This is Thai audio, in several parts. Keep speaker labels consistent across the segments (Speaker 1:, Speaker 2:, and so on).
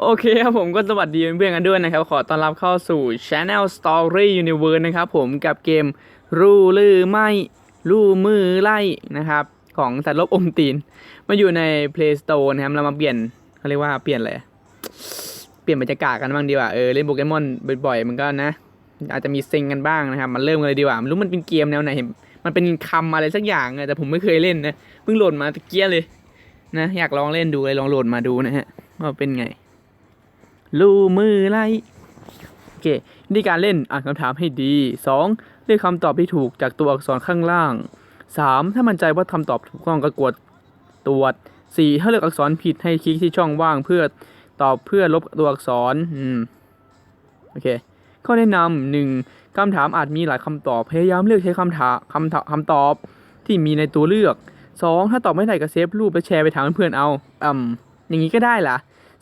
Speaker 1: โอเคครับผมก็สวัสดีเพื่อนๆกันด้วยนะครับ ขอต้อนรับเข้าสู่ Channel Story Universe นะครับผมกับเกมรู้ลือไม่รู้มือไล่นะครับ ของสัตว์ลบอมตีน มาอยู่ใน Play Store นะครับ เรามาเปลี่ยนเขาเรียกว่าเปลี่ยนอะไรเปลี่ยนบรรยากาศกันบ้างดีกว่าเออเล่นโปเกมอนบ่อยๆ มันก็นะ อาจจะมีเซ็งกันบ้างนะครับมาเริ่มกันเลยดีกว่าไม่รู้มันเป็นเกมแนวไหนมันเป็นคำอะไรสักอย่างอะแต่ผมไม่เคยเล่นนะเพิ่งโหลดมาตะเกียเลยนะอยากลองเล่นดูเลยลองโหลดมาดูนะฮะ ว่าเป็นไง ลูมือไล่โอเควิธีการเล่นอ่านคำถามให้ดี 2. เลือกคำตอบที่ถูกจากตัวอักษรข้างล่าง 3. ถ้ามั่นใจว่าคำตอบถูกต้องก็กดตรวจ 4. ถ้าเลือกอักษรผิดให้คลิกที่ช่องว่างเพื่อตอบเพื่อลบตัวอักษรอืมโอเคข้อแนะนำหนึ่งคำถามอาจมีหลายคำตอบ พยายามเลือกใช้คำถามคำถามคำตอบที่มีในตัวเลือกสองถ้าตอบไม่ได้ก็เซฟรูปไปแชร์ไปถามเพื่อนเอาอืมอย่างนี้ก็ได้ล่ะ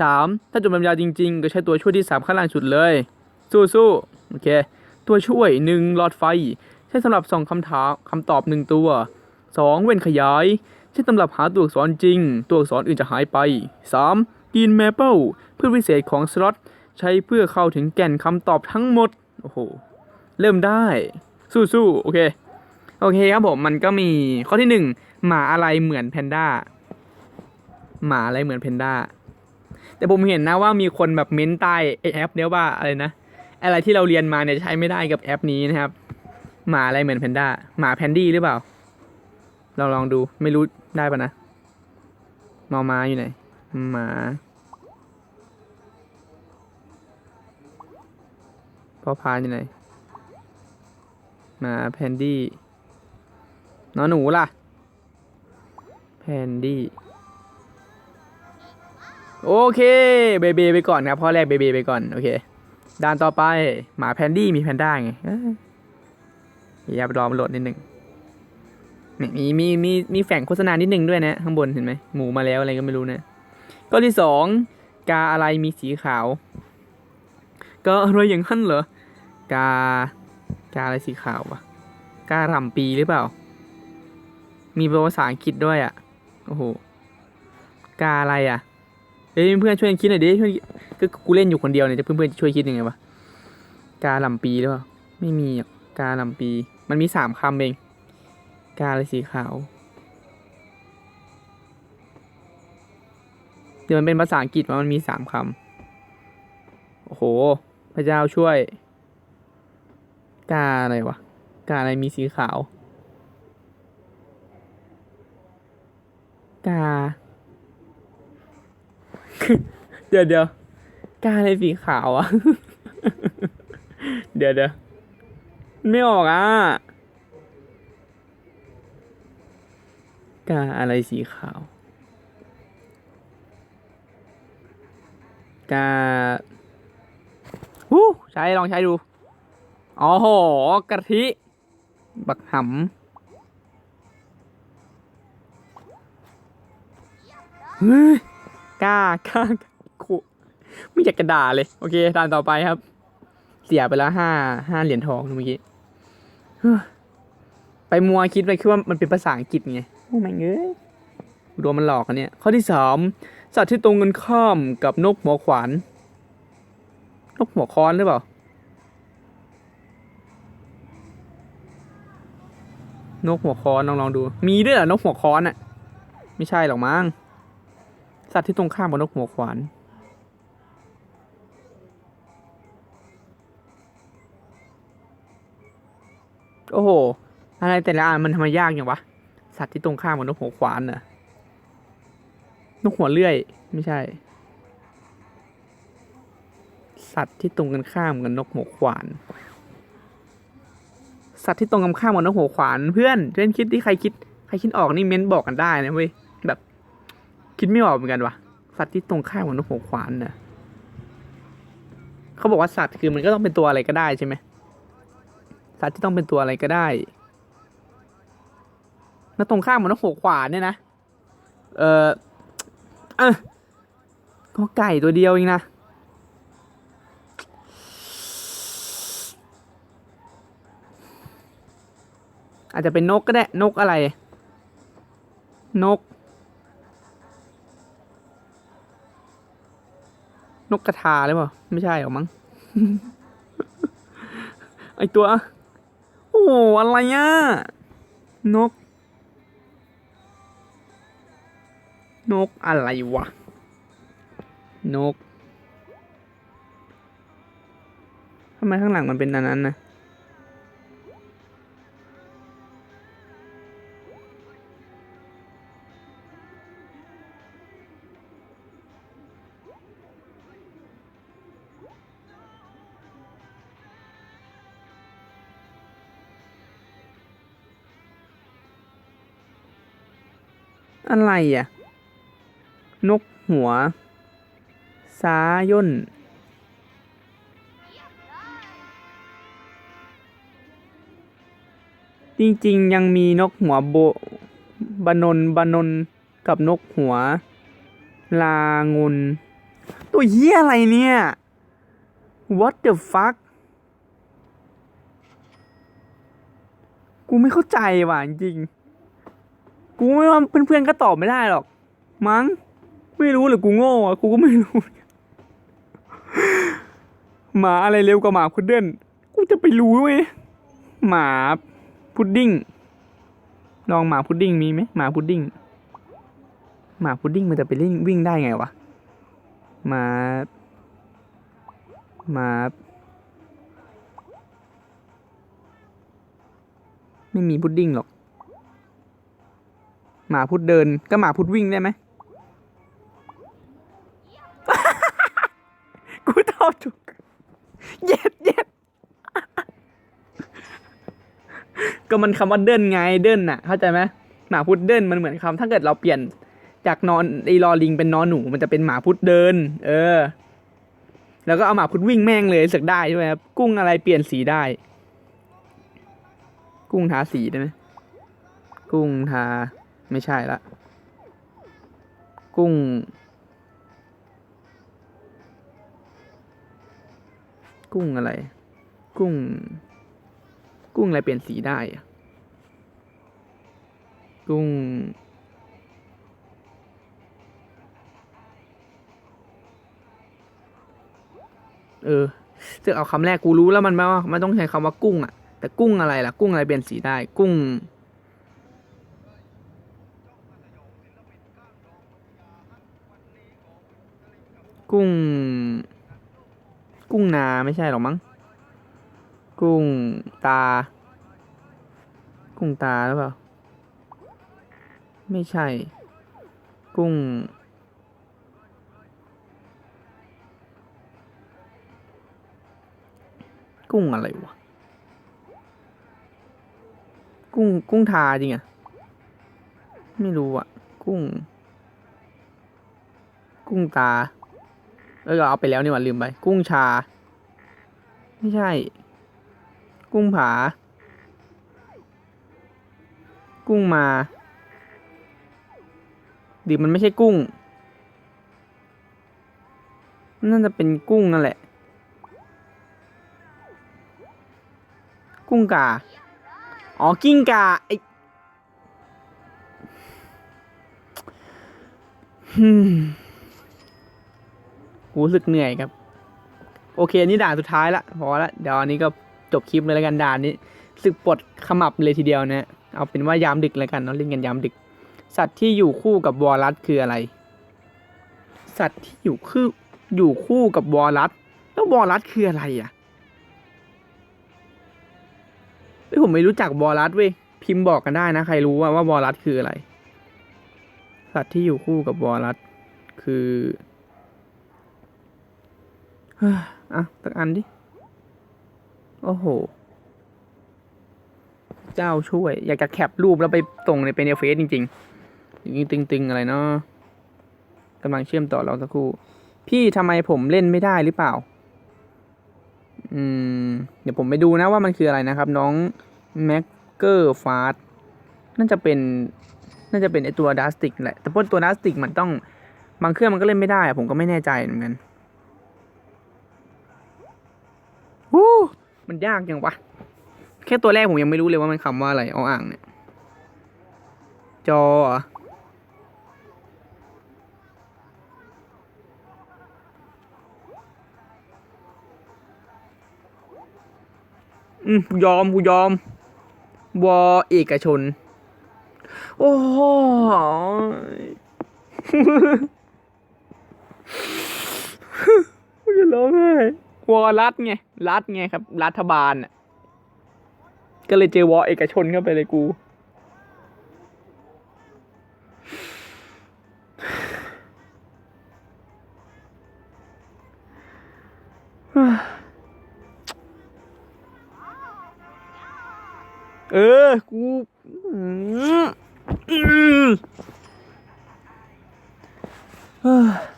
Speaker 1: สามถ้าจบลำยาวจริง ๆ ก็ใช้ตัวช่วยที่สามข้างล่างสุดเลย สู้ๆโอเค ตัวช่วยหนึ่งหลอดไฟ ใช้สำหรับส่องคำถามคำตอบหนึ่งตัวสองเว้นขยาย ใช้สำหรับหาตัวอักษรจริง ตัวอักษรอื่นจะหายไปสามกินแมเปิลเพื่อพิเศษของสล็อตใช้เพื่อเข้าถึงแก่นคำตอบทั้งหมด โอ้โห เริ่มได้ สู้ๆโอเค โอเคครับผมมันก็มีข้อที่หนึ่งหมาอะไรเหมือนแพนด้าหมาอะไรเหมือนแพนด้า แต่ผมเห็นนะว่ามีคนแบบเม้นใต้แอปเนี้ยว่าอะไรนะ อะไรที่เราเรียนมาเนี่ยใช้ไม่ได้กับแอปนี้นะครับ หมาอะไรเหมือนแพนด้า หมาแพนดี้หรือเปล่า เราลองดู ไม่รู้ได้ปะนะมอมาอยู่ไหน หมาพ่อพานอยู่ไหนหมาแพนดี้นอนหนูล่ะ แพนดี้ โอเคเบเบไปก่อนครับข้อแรกเบเบไปก่อนโอเคด่านต่อไปหมาแพนดี้มีแพนด้าไงเอ้ยอย่าไปรอมันโหลดนิดหนึ่งนี่มีมีมีมีแฝงโฆษณานิดหนึ่งด้วยนะข้างบนเห็นไหมหมูมาแล้วอะไรก็ไม่รู้นะข้อที่สองกาอะไรมีสีขาว ก็อะไรอย่างนั้นเหรอกากาอะไรสีขาววะกาหร่ำปีหรือเปล่า มีภาษาอังกฤษด้วยอะโอ้โหกาอะไรอะ เอ้ยเพื่อนช่วยคิดหน่อยดิช่วยก็กูเล่นอยู่คนเดียวเนี่ยจะเพื่อนๆจะช่วยคิดยังไงวะกาหร่ำปีหรือเปล่าไม่มีกาหร่ำปี มันมีสามคำเอง กาอะไรสีขาว เดี๋ยวมันเป็นภาษาอังกฤษมันมีสามคำโอ้โห พระเจ้าช่วย กาอะไรวะ กาอะไรมีสีขาว กา เดี๋ยวเดี๋ยวกาอะไรสีขาวอะเดี๋ยวเดี๋ยวไม่ออกอะกาอะไรสีขาว กาฮู้ใช้ลองใช้ดูอ๋อโหกะทิ บักหำเฮ้ย ก้าก้าคุไม่อยากกระด่าเลย โอเคตามต่อไปครับ เสียไปแล้วห้าห้าเหรียญทองเมื่อกี้ไปมัวคิดไปคิดว่ามันเป็นภาษาอังกฤษไงโอ้ไม่เงยรวมมันหลอกกันเนี่ย ข้อที่สามสัตว์ที่ตรงกันข้ามกับนกหัวขวาน นกหัวค้อนหรือเปล่านกหัวค้อนลองลองดู มีด้วยเหรอนกหัวค้อนอะไม่ใช่หรอกมั้ง สัตว์ที่ตรงข้ามกับนกหัวขวาน โอ้โห อะไรแต่ละอันมันทำไมยากอย่างวะ สัตว์ที่ตรงข้ามกับนกหัวขวานน่ะ นกหัวเลื่อย ไม่ใช่ สัตว์ที่ตรงกันข้ามกับนกหัวขวาน สัตว์ที่ตรงกันข้ามกับนกหัวขวาน เพื่อนเพื่อนคิดที่ใครคิด ใครคิดออกนี่เม้นบอกกันได้นะเว้ย คิดไม่ออกเหมือนกันวะสัตว์ที่ตรงข้ามกับนกหัวขวานเน่ะเขาบอกว่าสัตว์คือมันก็ต้องเป็นตัวอะไรก็ได้ใช่ไหมสัตว์ที่ต้องเป็นตัวอะไรก็ได้แล้วตรงข้ามกับนกหัวขวานเนี่ยนะเออเอะก็ไก่ตัวเดียวเองนะอาจจะเป็นนกก็ได้นกอะไร นก นกกระทาหรือเปล่า ไม่ใช่หรอมั้ง ไอตัว โอ้โหอะไรอะ นก นกอะไรวะ นก ทำไมข้างหลังมันเป็นอันนั้นนะ อะไรอะ นกหัว สาย่น จริงๆ ยังมีนกหัวโบบานนบานนกับนกหัว ลางนตัวเหี้ยอะไรเนี่ย what the fuck กูไม่เข้าใจว่ะจริง กูไม่ว่าเพื่อนๆก็ตอบไม่ได้หรอก มั้ง ไม่รู้หรือกูโง่อะกูก็ไม่รู้ หมาอะไรเร็วกว่าหมาพุดเดิ้ลกูจะไปรู้ไหมหมาพุดดิ้ง ลองหมาพุดดิ้งมีไหมหมาพุดดิ้ง หมาพุดดิ้งมันจะไปเล่นวิ่งได้ไงวะ หมา หมา ไม่มีพุดดิ้งหรอก หมาพุดเดินก็หมาพุดวิ่งได้ไหมกูตอบถูกเย็ดเย็ดก็มันคำว่าเดินไงเดินน่ะ เข้าใจไหมหมาพุดเดินมันเหมือนคำถ้าเกิดเราเปลี่ยนจากนอนไอรอลิงเป็นนอนหนูมันจะเป็นหมาพุดเดิน เออ แล้วก็เอาหมาพุดวิ่งแม่งเลยสึกได้ใช่ไหมครับกุ้งอะไรเปลี่ยนสีได้ กุ้งทาสีได้ไหมกุ้งทา ไม่ใช่ละ กุ้ง กุ้งอะไร กุ้ง กุ้งอะไรเปลี่ยนสีได้กุ้ง เออจะเอาคำแรกกูรู้แล้วมันไม่ว่ามันต้องใช้คำว่ากุ้งอะแต่กุ้งอะไรล่ะ กุ้งอะไรเปลี่ยนสีได้ กุ้ง กุ้ง กุ้งนาไม่ใช่หรอกมั้ง กุ้งตา กุ้งตาหรือเปล่า ไม่ใช่ กุ้ง กุ้งอะไรวะ กุ้ง กุ้งทาจริงอะไม่รู้อะกุ้ง กุ้งตา เออเอาไปแล้วนี่หว่าลืมไป กุ้งชา ไม่ใช่ กุ้งผา กุ้งมาดิมันไม่ใช่กุ้งน่าจะเป็นกุ้งนั่นแหละ กุ้งกา อ๋อ กิ้งกาไอฮึม รู้สึกเหนื่อยครับ โอเคอันนี่ด่านสุดท้ายละพอละเดี๋ยวอันนี้ก็จบคลิปเลยแล้วกันด่านนี้สึกปวดขมับเลยทีเดียวนะเอาเป็นว่ายามดึกแล้วกันเนาะเล่นกันยามดึก สัตว์ที่อยู่คู่กับวอลลัสคืออะไร สัตว์ที่อยู่คืออยู่คู่กับวอลลัสแล้ววอลลัสคืออะไรอะเฮ้ยผมไม่รู้จักวอลลัสเว้ยพิมพ์บอกกันได้นะ ใครรู้ว่าว่าวอลลัสคืออะไร สัตว์ที่อยู่คู่กับวอลลัสคือ อะตักอันดิ โอ้โห เจ้าช่วย อยากจะแคปรูปแล้วไปส่งในเป็นเฟซจริงๆ อย่างนี้ตึงๆ อะไรเนาะกำลังเชื่อมต่อเราสักครู่ พี่ทำไมผมเล่นไม่ได้หรือเปล่า อืม เดี๋ยวผมไปดูนะว่ามันคืออะไรนะครับ น้องแม็กเกอร์ฟาสน่าจะเป็น น่าจะเป็นไอตัวดัสติกแหละ แต่พวกตัวดัสติกมันต้อง บางเครื่องมันก็เล่นไม่ได้ ผมก็ไม่แน่ใจเหมือนกัน วู้มันยากยังวะ แค่ตัวแรกผมยังไม่รู้เลยว่ามันคำว่าอะไรออ่างเนี่ย จออืมยอมกูยอม วอเอกชน โอ้โหกูจะร้องไห้ วอรัฐไงรัฐไงครับ รัฐบาลอะก็เลยเจอวอเอกชนเข้าไปเลยกู เออ กูอืม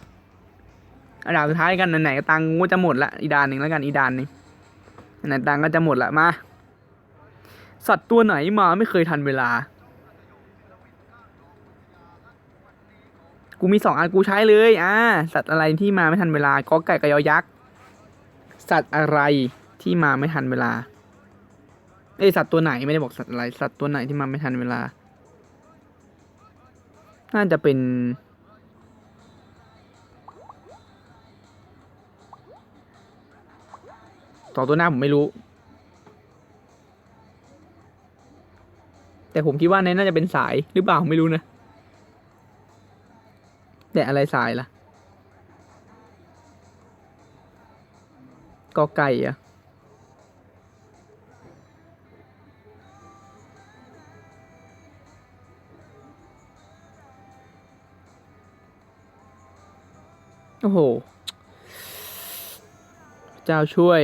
Speaker 1: อันดับสุดท้ายกันไหนๆตังกูจะหมดละอีดานหนึ่งแล้วกันอีดานนึ่งไหนตังก็จะหมดละมา สัตว์ตัวไหนมาไม่เคยทันเวลา กูมีสองอันกูใช้เลยอ่าสัตว์อะไรที่มาไม่ทันเวลากอไก่กับยอยักษ์สัตว์อะไรที่มาไม่ทันเวลาเอ้สัตว์ตัวไหนไม่ได้บอกสัตว์อะไร สัตว์ตัวไหนที่มาไม่ทันเวลา น่าจะเป็น สองตัวหน้าผมไม่รู้ แต่ผมคิดว่าในน่าจะเป็นสายหรือเปล่าไม่รู้นะ แต่อะไรสายล่ะกอไก่อะโอ้โห เจ้าช่วย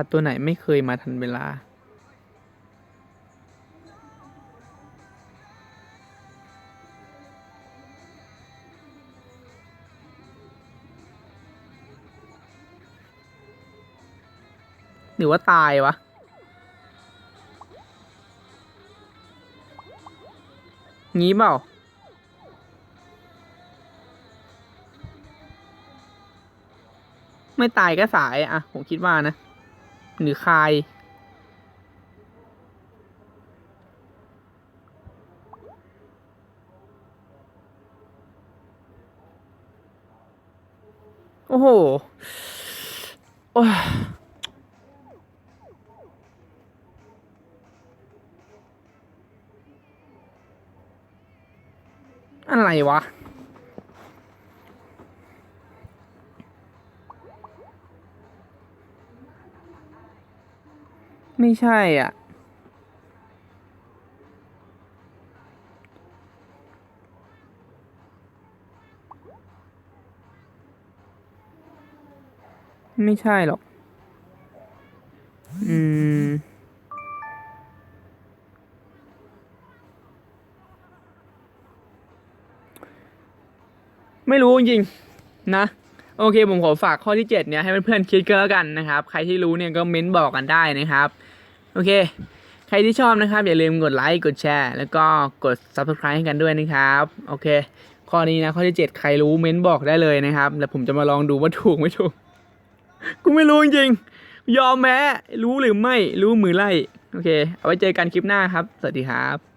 Speaker 1: สัตว์ตัวไหนไม่เคยมาทันเวลาหรือว่าตายวะ งี้เปล่า ไม่ตายก็สายอะผมคิดว่านะ หรือคาย โอ้โหโอ้อะไรวะ ไม่ใช่อะ ไม่ใช่หรอก อืม ไม่รู้จริงนะโอเค ผมขอฝากข้อที่ 7 เนี่ยให้เพื่อนๆคิดก็แล้วกันนะครับ ใครที่รู้เนี่ยก็เม้นบอกกันได้นะครับ โอเค ใครที่ชอบนะครับ อย่าลืมกดไลค์ กดแชร์ แล้วก็กด subscribe ให้กันด้วยนะครับ โอเค ข้อนี้นะ ข้อที่ 7 ใครรู้เม้นบอกได้เลยนะครับ แล้วผมจะมาลองดูว่าถูกไม่ถูก กูไม่รู้จริงๆยอมแม้ รู้หรือไม่ รู้มือไล่ โอเค เอาไว้เจอกันคลิปหน้าครับ สวัสดีครับ